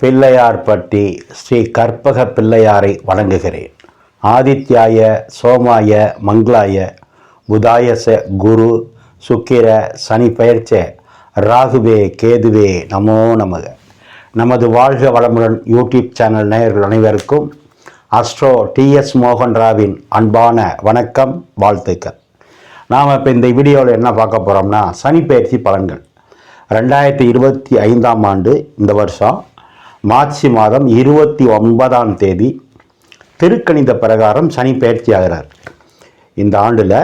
பிள்ளையார்பட்டி ஸ்ரீ கற்பக பிள்ளையாரை வணங்குகிறேன். ஆதித்யாய சோமாய மங்களாய புதாயச குரு சுக்கிர சனி பெயர்ச்ச ராகுவே கேதுவே நமோ நமக. நமது வாழ்க வளமுடன் யூடியூப் சேனல் நேயர்கள் அனைவருக்கும் அஸ்ட்ரோ டிஎஸ் மோகன் ராவின் அன்பான வணக்கம் வாழ்த்துக்கள். நாம் இப்போ இந்த வீடியோவில் என்ன பார்க்க போகிறோம்னா சனி பயிற்சி பலன்கள். ரெண்டாயிரத்தி இருபத்தி ஐந்தாம் ஆண்டு இந்த வருஷம் மார்ச் மாதம் இருபத்தி ஒன்பதாம் தேதி திருக்கணித பிரகாரம் சனி பயிற்சி ஆகிறார் இந்த ஆண்டில்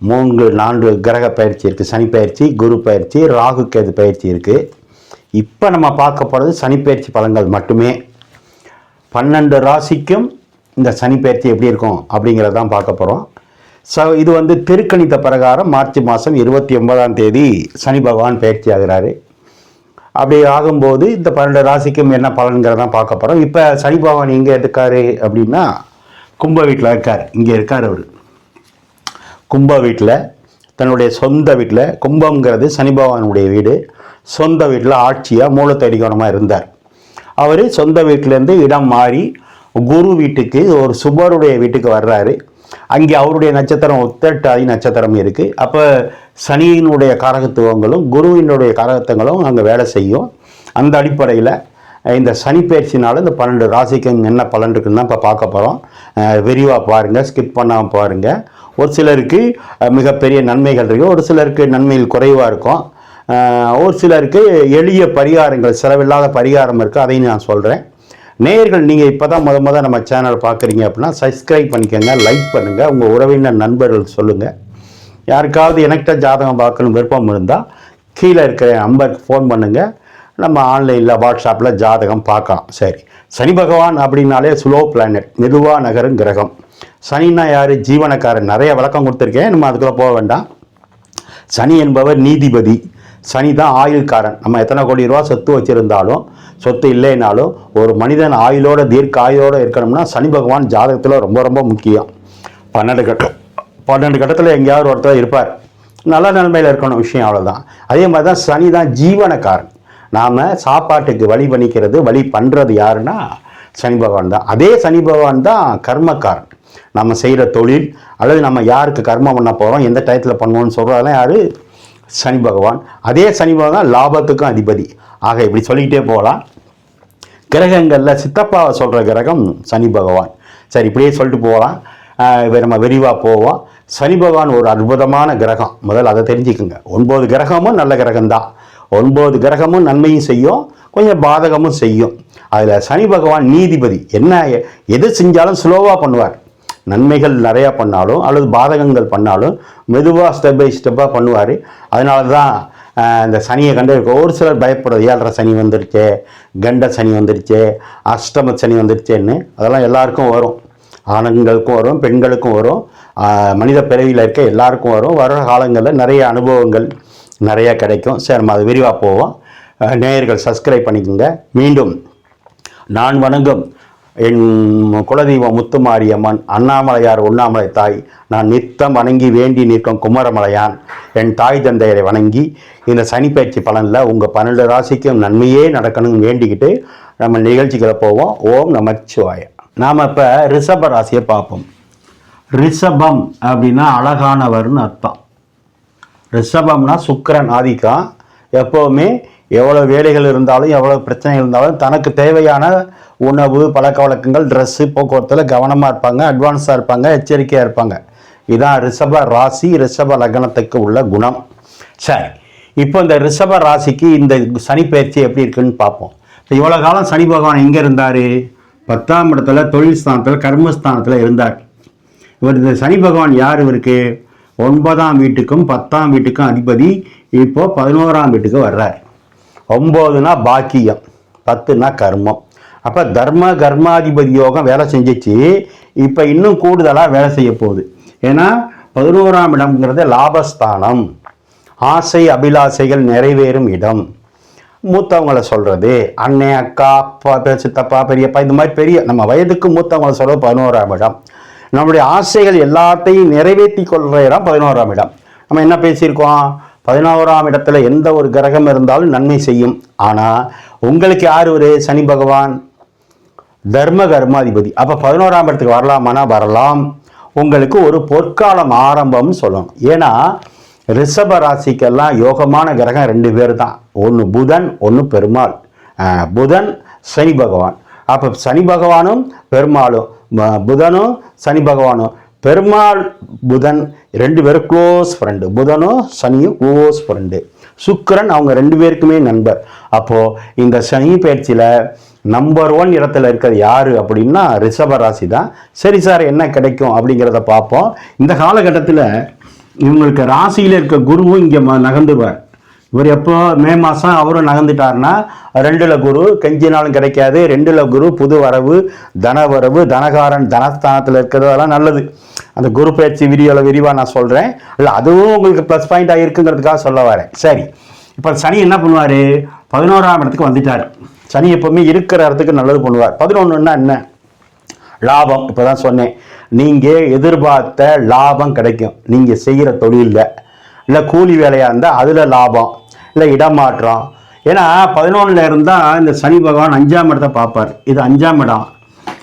மூன்று நான்கு கிரக பயிற்சி இருக்குது சனி பயிற்சி குரு பயிற்சி ராகு கேது பயிற்சி இருக்குது இப்போ நம்ம பார்க்க போகிறது சனி பயிற்சி பலன்கள் மட்டுமே. பன்னெண்டு ராசிக்கும் இந்த சனி பயிற்சி எப்படி இருக்கும் அப்படிங்கிறதான் பார்க்க போகிறோம் ஸோ இது வந்து திருக்கணித பிரகாரம் மார்ச் மாதம் இருபத்தி ஒன்பதாம் தேதி சனி பகவான் பயிற்சி ஆகிறாரு அப்படி ஆகும்போது இந்த பன்னெண்டு ராசிக்கும் என்ன பலன்கிறதான் பார்க்க போகிறோம் இப்போ சனி பகவான் எங்கே இருக்காரு அப்படின்னா கும்ப வீட்டில் இருக்கார். இங்கே இருக்கார் அவர். கும்ப வீட்டில் தன்னுடைய சொந்த வீட்டில் கும்பங்கிறது சனி பகவானுடைய வீடு. சொந்த வீட்டில் ஆட்சியாக மூலத்தடிகோணமாக இருந்தார். அவர் சொந்த வீட்டிலேருந்து இடம் மாறி குரு வீட்டுக்கு ஒரு சுபருடைய வீட்டுக்கு வர்றாரு. அங்கே அவருடைய நட்சத்திரம் உத்தட்டாதி நட்சத்திரம் இருக்குது அப்போ சனியினுடைய காரகத்துவங்களும் குருவினுடைய காரகத்துவங்களும் அங்கே வேலை செய்யும். அந்த அடிப்படையில் இந்த சனி பயிற்சினால இந்த பன்னெண்டு ராசிக்கு என்ன பலன் இருக்குன்னு தான் இப்போ பார்க்க போகிறோம் விரிவாக பாருங்கள் ஸ்கிப் பண்ணாமல் பாருங்கள் ஒரு சிலருக்கு மிகப்பெரிய நன்மைகள் இருக்குது ஒரு சிலருக்கு நன்மைகள் குறைவாக இருக்கும். ஒரு சிலருக்கு எளிய பரிகாரங்கள் செலவில்லாத பரிகாரம் இருக்குது அதையும் நான் சொல்கிறேன் நேயர்கள் நீங்கள் இப்போ தான் முத முத நம்ம சேனல் பார்க்குறீங்க அப்படின்னா சப்ஸ்கிரைப் பண்ணிக்கோங்க லைக் பண்ணுங்கள் உங்கள் உறவினர் நண்பர்கள் சொல்லுங்கள் யாருக்காவது எனக்கிட்ட ஜாதகம் பார்க்கணும் விருப்பம் இருந்தால் கீழே இருக்கிற நம்பருக்கு ஃபோன் பண்ணுங்கள் நம்ம ஆன்லைனில் வாட்ஸ்அப்பில் ஜாதகம் பார்க்கலாம். சரி. சனி பகவான் அப்படின்னாலே ஸ்லோ பிளானட் மெதுவாக நகரும் கிரகம். சனின்னா யார்? ஜீவனக்காரன் நிறைய விளக்கம் கொடுத்துருக்கேன். நம்ம அதுக்குள்ளே போக வேண்டாம். சனி என்பவர் நீதிபதி. சனி தான் ஆயுள்காரன். நம்ம எத்தனை கோடி ரூபா சொத்து வச்சுருந்தாலும் சொத்து இல்லைனாலும் ஒரு மனிதன் ஆயுளோட தீர்க்க ஆயுளோட இருக்கணும்னா சனி பகவான் ஜாதகத்தில் ரொம்ப ரொம்ப முக்கியம். பன்னெண்டு கட்டம் பன்னெண்டு கட்டத்தில் எங்கேயாவது ஒருத்தர் இருப்பார். நல்ல நிலைமையில் இருக்கணும் விஷயம் அவ்வளோதான் அதே மாதிரி தான் சனி தான் ஜீவனக்காரன். நாம் சாப்பாட்டுக்கு வழி பண்ணிக்கிறது வழி பண்ணுறது யாருன்னா சனி பகவான் தான். அதே சனி பகவான் தான் கர்மக்காரன். நம்ம செய்கிற தொழில் அல்லது நம்ம யாருக்கு கர்மம் பண்ண போகிறோம் எந்த டயத்தில் பண்ணுவோம்னு சொல்கிறதெல்லாம் யார்? சனி பகவான். அதே சனி பகவான் லாபத்துக்கும் அதிபதி. ஆக இப்படி சொல்லிக்கிட்டே போகலாம். கிரகங்களில் சித்தப்பாவை சொல்கிற கிரகம் சனி பகவான். சரி இப்படியே சொல்லிட்டு போகலாம். இப்போ நம்ம விரிவாக போவோம். சனி பகவான் ஒரு அற்புதமான கிரகம். முதல்ல அதை தெரிஞ்சுக்குங்க. ஒன்பது கிரகமும் நல்ல கிரகம்தான். ஒன்பது கிரகமும் நன்மையும் செய்யும். கொஞ்சம் பாதகமும் செய்யும். அதில் சனி பகவான் நீதிபதி. என்ன எது செஞ்சாலும் ஸ்லோவாக பண்ணுவார். நன்மைகள் நிறையா பண்ணாலும் அல்லது பாதகங்கள் பண்ணாலும் மெதுவாக ஸ்டெப் பை ஸ்டெப்பாக பண்ணுவார். அதனால தான் இந்த சனியை கண்டு ஒரு சிலர் பயப்படுறது ஏழரை சனி வந்துருச்சு கண்ட சனி வந்துருச்சு அஷ்டம சனி வந்துருச்சேன்னு. அதெல்லாம் எல்லாருக்கும் வரும். ஆண்களுக்கும் வரும் பெண்களுக்கும் வரும். மனித பிறவியில் இருக்க எல்லாருக்கும் வரும். வர காலங்களில் நிறைய அனுபவங்கள் நிறையா கிடைக்கும். சரி நம்ம அது விரிவாக போவோம். நேயர்கள் சப்ஸ்கிரைப் பண்ணிக்கோங்க. மீண்டும் நான் வணங்கும் என் குலதெய்வம் முத்துமாரியம்மன் அண்ணாமலையார் உண்ணாமலை தாய் நான் நித்தம் வணங்கி வேண்டி நிற்கும் குமரமலையான் என் தாய் தந்தையரை வணங்கி இந்த சனிப்பயிற்சி பலனில் உங்கள் பன்னெண்டு ராசிக்கும் நன்மையே நடக்கணும்னு வேண்டிக்கிட்டு நம்ம நிகழ்ச்சிகளை போவோம். ஓம் நமச்சிவாய. நாம் இப்போ ரிஷப ராசியை பார்ப்போம். ரிஷபம் அப்படின்னா அழகானவர்னு அர்த்தம். ரிஷபம்னா சுக்கரன் ஆதிக்கம். எப்போவுமே எவ்வளோ வேலைகள் இருந்தாலும் எவ்வளோ பிரச்சனைகள் இருந்தாலும் தனக்கு தேவையான உணவு பழக்க வழக்கங்கள் ட்ரெஸ்ஸு போக்குவரத்தில் கவனமாக இருப்பாங்க அட்வான்ஸாக இருப்பாங்க எச்சரிக்கையாக இருப்பாங்க. இதான் ரிஷப ராசி ரிஷப லக்னத்துக்கு உள்ள குணம். சரி இப்போ இந்த ரிஷப ராசிக்கு இந்த சனி பயிற்சி எப்படி இருக்குன்னு பார்ப்போம். இப்போ இவ்வளோ காலம் சனி பகவான் எங்கே இருந்தார்? பத்தாம் இடத்துல தொழில் ஸ்தானத்தில் கர்மஸ்தானத்தில் இருந்தார். இவர் இந்த சனி பகவான் யார் இவருக்கு? ஒன்பதாம் வீட்டுக்கும் பத்தாம் வீட்டுக்கும் அதிபதி இப்போது பதினோராம் வீட்டுக்கு வர்றார். ஒம்போதுனா பாக்கியம் பத்துனா கர்மம். அப்போ தர்ம கர்மாதிபதி யோகம் வேலை செஞ்சிச்சு இப்போ இன்னும் கூடுதலாக வேலை செய்ய போகுது. ஏன்னா பதினோராம் இடம்ங்கிறது லாபஸ்தானம். ஆசை அபிலாசைகள் நிறைவேறும் இடம். மூத்தவங்களை சொல்கிறது அண்ணே அக்கா அப்பா சித்தப்பா பெரியப்பா இந்த மாதிரி பெரிய நம்ம வயதுக்கு மூத்தவங்கள சொல்கிறது பதினோராம் இடம். நம்முடைய ஆசைகள் எல்லாத்தையும் நிறைவேற்றி கொள்கிற இடம் பதினோராம் இடம். நம்ம என்ன பேசியிருக்கோம்? பதினோராம் இடத்துல எந்த ஒரு கிரகம் இருந்தாலும் நன்மை செய்யும். ஆனால் உங்களுக்கு யார் ஒரு சனி பகவான்? தர்ம கர்மாதிபதி. அப்போ பதினோராம் இடத்துக்கு வரலாமானா? வரலாம். உங்களுக்கு ஒரு பொற்காலம் ஆரம்பம்னு சொல்லணும். ஏன்னா ரிஷப ராசிக்கெல்லாம் யோகமான கிரகம் ரெண்டு பேர் தான் ஒன்று புதன் ஒன்று பெருமாள். புதன் சனி பகவான். அப்போ சனி பகவானும் பெருமாளும் புதனும் சனி பகவானும். பெருமாள் புதன் ரெண்டு பேரும் க்ளோஸ் ஃப்ரெண்டு புதனும் சனியும் க்ளோஸ் ஃப்ரெண்டு சுக்கரன் அவங்க ரெண்டு பேருக்குமே நண்பர். அப்போது இந்த சனி பயிற்சியில் நம்பர் ஒன் இடத்துல இருக்கிறது யார் அப்படின்னா ரிஷப ராசி தான் சரி சார் என்ன கிடைக்கும் அப்படிங்கிறத பார்ப்போம். இந்த காலகட்டத்தில் இவங்களுக்கு ராசியில் இருக்க குருவும் இங்கே நகர்ந்துருவார். இவர் எப்போ மே மாதம் அவரும் நகர்ந்துட்டார்னா ரெண்டுல குரு கெஞ்சினாலும் கிடைக்காது. ரெண்டுல குரு புது வரவு தன வரவு தனகாரன் தனஸ்தானத்தில் இருக்கிறதெல்லாம் நல்லது. அந்த குரு பேச்சு வீடியோவில் விரிவாக நான் சொல்கிறேன் இல்லை அதுவும் உங்களுக்கு ப்ளஸ் பாயிண்ட் ஆகிருக்குங்கிறதுக்காக சொல்ல வரேன். சரி. இப்போ சனி என்ன பண்ணுவார்? பதினோராம் இடத்துக்கு வந்துட்டார். சனி எப்பவுமே இருக்கிற இடத்துக்கு நல்லது பண்ணுவார். பதினொன்றுன்னா என்ன? லாபம். இப்போ தான் சொன்னேன். நீங்கள் எதிர்பார்த்த லாபம் கிடைக்கும். நீங்கள் செய்கிற தொழிலில். இல்லை கூலி வேலையாக இருந்தால் அதில் லாபம் இல்லை இடமாற்றம். ஏன்னா பதினொன்றில் இருந்தால் இந்த சனி பகவான் அஞ்சாம் இடத்தை பார்ப்பார். இது அஞ்சாம் இடம்.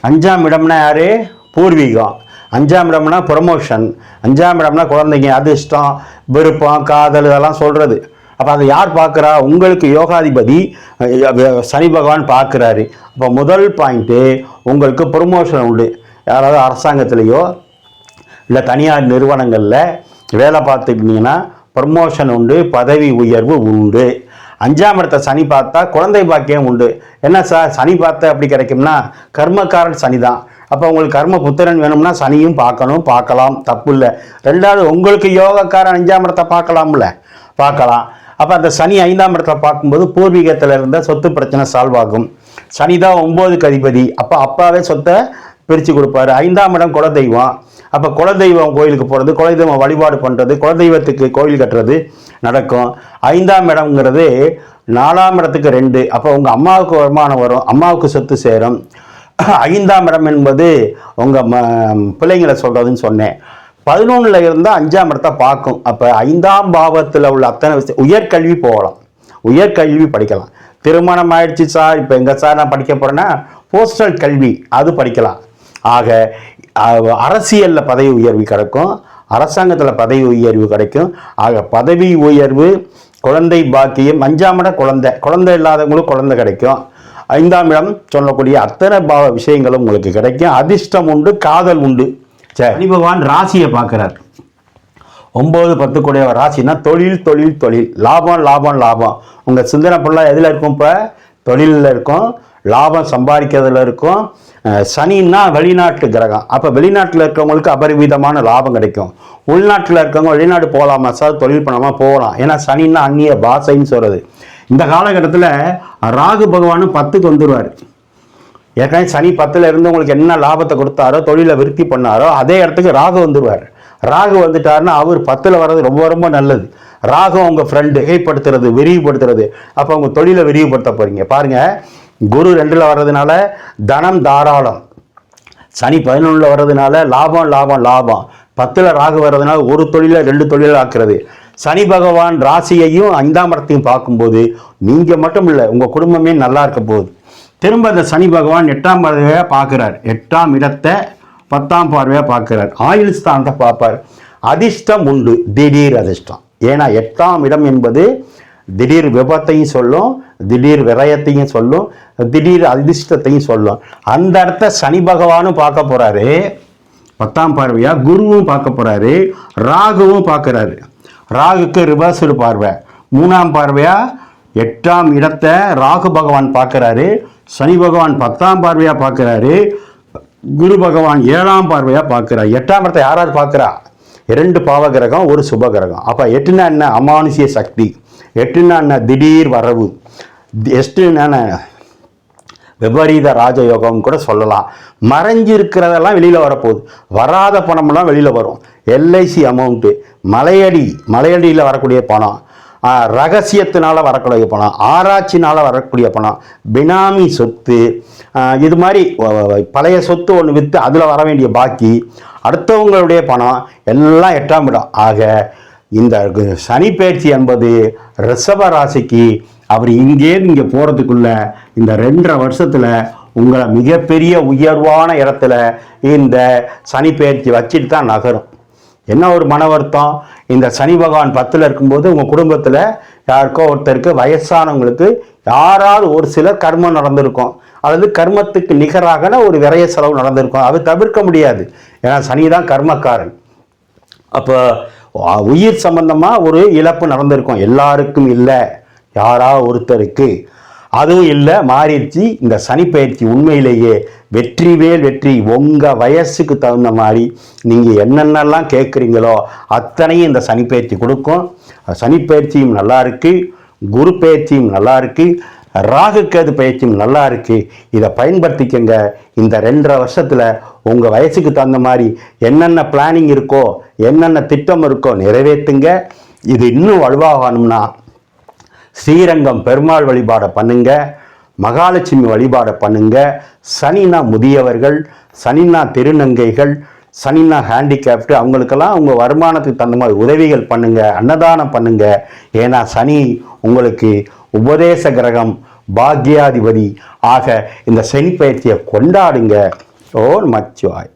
அஞ்சாம் இடம்னா யார்? பூர்வீகம். அஞ்சாம் இடம்னா ப்ரொமோஷன் அஞ்சாம் இடம்னா குழந்தைங்க அதிர்ஷ்டம் விருப்பம் காதல் இதெல்லாம் சொல்கிறது அப்போ அதை யார் பார்க்குறா? உங்களுக்கு யோகாதிபதி சனி பகவான் பார்க்குறாரு. அப்போ முதல் பாயிண்ட்டு உங்களுக்கு ப்ரொமோஷன் உண்டு. யாராவது அரசாங்கத்திலேயோ இல்லை தனியார் நிறுவனங்களில் வேலை பார்த்துக்கிட்டீங்கன்னா ப்ரமோஷன் உண்டு பதவி உயர்வு உண்டு. அஞ்சாம் இடத்த சனி பார்த்தா குழந்தை பாக்கியம் உண்டு. என்ன சார்? சனி பார்த்த எப்படி கிடைக்கும்னா கர்மக்காரன் சனி தான் அப்போ உங்களுக்கு கர்ம புத்திரன் வேணும்னா சனியும் பார்க்கணும் பார்க்கலாம். தப்பு இல்லை ரெண்டாவது உங்களுக்கு யோகக்காரன் அஞ்சாம் இடத்தை பார்க்கலாம்ல? பார்க்கலாம். அப்போ அந்த சனி ஐந்தாம் இடத்துல பார்க்கும்போது பூர்வீகத்தில் இருந்த சொத்து பிரச்சனை சால்வ் ஆகும். சனி தான் ஒம்போதுக்கு அதிபதி. அப்போ அப்பாவே சொத்தை பிரித்து கொடுப்பாரு. ஐந்தாம் இடம் குலதெய்வம். அப்போ குலதெய்வம் கோயிலுக்கு போகிறது குலதெய்வம் வழிபாடு பண்ணுறது குலதெய்வத்துக்கு கோயில் கட்டுறது நடக்கும். ஐந்தாம் இடம்ங்கிறது நாலாம் இடத்துக்கு ரெண்டு. அப்போ உங்கள் அம்மாவுக்கு வருமானம் வரும் அம்மாவுக்கு சொத்து சேரும். ஐந்தாம் இடம் என்பது உங்கள் ம பிள்ளைங்களை சொல்கிறதுன்னு சொன்னேன். பதினொன்றில் இருந்தால் அஞ்சாம் இடத்தை பார்க்கும். அப்போ ஐந்தாம் பாவத்தில் உள்ள அத்தனை விஷயம் உயர்கல்வி போகலாம். உயர்கல்வி படிக்கலாம். திருமணம் ஆயிடுச்சு சார் இப்போ எங்கே சார் நான் படிக்க போகிறேன்னா போஸ்டல் கல்வி அது படிக்கலாம். ஆக அரசியலில் பதவி உயர்வு கிடைக்கும். அரசாங்கத்தில் பதவி உயர்வு கிடைக்கும். ஆக பதவி உயர்வு குழந்தை பாக்கியம் அஞ்சாம் குழந்தை. குழந்தை இல்லாதவங்களும் குழந்தை கிடைக்கும். ஐந்தாம் இடம் சொல்லக்கூடிய அத்தனை பாவ விஷயங்களும் உங்களுக்கு கிடைக்கும். அதிர்ஷ்டம் உண்டு காதல் உண்டு. சரி பகவான் ராசியை பார்க்குறார். ஒம்பது பத்து கூடிய ராசினா தொழில் தொழில் தொழில். லாபம் லாபம் லாபம். உங்கள் சிந்தனை பொருளாக எதில் இருக்கும் இப்போ? தொழிலில் இருக்கும். லாபம் சம்பாதிக்கிறதுல இருக்கும். சனின்னா வெளிநாட்டு கிரகம். அப்போ வெளிநாட்டில் இருக்கிறவங்களுக்கு அபரிமிதமான லாபம் கிடைக்கும். உள்நாட்டில் இருக்கவங்க வெளிநாடு போகலாமா? சார் தொழில் பண்ணாமல் போகலாம். ஏன்னா சனின்னா அந்நிய பாஷைன்னு சொல்கிறது இந்த காலகட்டத்தில் ராகு பகவானும் பத்துக்கு வந்துடுவார் ஏற்கனவே சனி பத்தில் இருந்து உங்களுக்கு என்ன லாபத்தை கொடுத்தாரோ தொழிலை விருத்தி பண்ணாரோ அதே இடத்துக்கு ராகு வந்துடுவார் ராகு வந்துட்டாருன்னா அவர் பத்தில் வர்றது ரொம்ப ரொம்ப நல்லது. ராகு உங்கள் ஃப்ரெண்டு மிகைப்படுத்துறது விரிவுபடுத்துறது. அப்போ அவங்க தொழிலை விரிவுபடுத்த போகிறீங்க பாருங்கள் குரு ரெண்டில் வர்றதுனால தனம் தாராளம். சனி பதினொன்றில் வர்றதுனால லாபம் லாபம் லாபம். பத்தில் ராகு வர்றதுனால ஒரு தொழிலை ரெண்டு தொழிலாக ஆக்குறது. சனி பகவான் ராசியையும் ஐந்தாம் இடத்தையும் பார்க்கும்போது நீங்கள் மட்டும் இல்லை உங்கள் குடும்பமே நல்லா இருக்க போகுது. திரும்ப இந்த சனி பகவான் எட்டாம் பார்வையாக பார்க்குறார். எட்டாம் இடத்தை பத்தாம் பார்வையாக பார்க்குறார். ஆயுள் ஸ்தானத்தை பார்ப்பார். அதிர்ஷ்டம் உண்டு. திடீர் அதிர்ஷ்டம். ஏன்னா எட்டாம் இடம் என்பது திடீர் விபத்தையும் சொல்லும் திடீர் விரயத்தையும் சொல்லும் திடீர் அதிர்ஷ்டத்தையும் சொல்லும். அந்த இடத்த சனி பகவானும் பார்க்க போகிறாரு பத்தாம் பார்வையாக குருவும் பார்க்க போகிறாரு ராகுவும் பார்க்குறாரு. ராகுக்கு ரிவர்சல் பார்வை. மூணாம் பார்வையாக எட்டாம் இடத்தை ராகு பகவான் பார்க்குறாரு. சனி பகவான் பத்தாம் பார்வையாக பார்க்கறாரு. குரு பகவான் ஏழாம் பார்வையாக பார்க்குறாரு. எட்டாம் இடத்தை யாராவது பார்க்குறா? இரண்டு பாவ கிரகம் ஒரு சுப கிரகம். அப்போ எட்டுனா என்ன? அமானுஷிய சக்தி. எட்டுனா திடீர் வரவு. எட்டுனா விபரீத ராஜயோகம் கூட சொல்லலாம். மறைஞ்சிருக்கிறதெல்லாம் வெளியில் வரப்போகுது. வராத பணமெல்லாம் வெளியில் வரும். LIC amount. மலையடி மலையடியில் வரக்கூடிய பணம். ரகசியத்தினால் வரக்கூடிய பணம். ஆராய்ச்சினால் வரக்கூடிய பணம். பினாமி சொத்து. இது மாதிரி பழைய சொத்து ஒன்று விற்று அதில் வர வேண்டிய பாக்கி. அடுத்தவங்களுடைய பணம். எல்லாம் எட்டாம் இடம். ஆக இந்த சனி பயிற்சி என்பது ரிஷப ராசிக்கு அவர் இங்கே இங்கே போகிறதுக்குள்ள இந்த ரெண்டரை வருஷத்தில் உங்களை மிகப்பெரிய உயர்வான இடத்துல இந்த சனி பயிற்சி வச்சுட்டு தான் நகரும். என்ன ஒரு மன வருத்தம்? இந்த சனி பகவான் பத்தில் இருக்கும்போது உங்கள் குடும்பத்தில் யாருக்கோ ஒருத்தருக்கு வயசானவங்களுக்கு யாராவது ஒரு சிலர் கர்மம் நடந்திருக்கும். அல்லது கர்மத்துக்கு நிகராக ஒரு விரைய செலவு நடந்திருக்கும். அது தவிர்க்க முடியாது. ஏன்னா சனி தான் கர்மக்காரன். அப்போ உயிர் சம்பந்தமாக ஒரு இழப்பு நடந்திருக்கும். எல்லாருக்கும் இல்லை. யாரா ஒருத்தருக்கு. அதுவும் இல்லை மாறிடுச்சு. இந்த சனிப்பயிற்சி உண்மையிலேயே வெற்றி வேல் வெற்றி. உங்கள் வயசுக்கு தகுந்த மாதிரி நீங்கள் என்னென்னலாம் கேட்குறீங்களோ அத்தனையும் இந்த சனிப்பயிற்சி கொடுக்கும். சனிப்பயிற்சியும் நல்லா இருக்குது குரு பயிற்சியும் நல்லா இருக்குது ராகு கேது பயிற்சியும் நல்லா இருக்கு. இதை பயன்படுத்திக்கங்க. இந்த ரெண்டரை வருஷத்தில் உங்கள் வயசுக்கு தகுந்த மாதிரி என்னென்ன பிளானிங் இருக்கோ என்னென்ன திட்டம் இருக்கோ நிறைவேற்றுங்க இது இன்னும் வலுவாகணும்னா ஸ்ரீரங்கம் பெருமாள் வழிபாடை பண்ணுங்க. மகாலட்சுமி வழிபாடை பண்ணுங்க. சனினா முதியவர்கள் சனினா திருநங்கைகள் சனினா ஹேண்டிகேப்டு அவங்களுக்கெல்லாம் உங்கள் வருமானத்துக்கு தகுந்த மாதிரி உதவிகள் பண்ணுங்கள் அன்னதானம் பண்ணுங்கள் ஏன்னா சனி உங்களுக்கு உபதேச கிரகம் பாக்யாதிபதி. ஆக இந்த சனி பயிற்சியை கொண்டாடுங்க. ஓ மச்சுவாய்.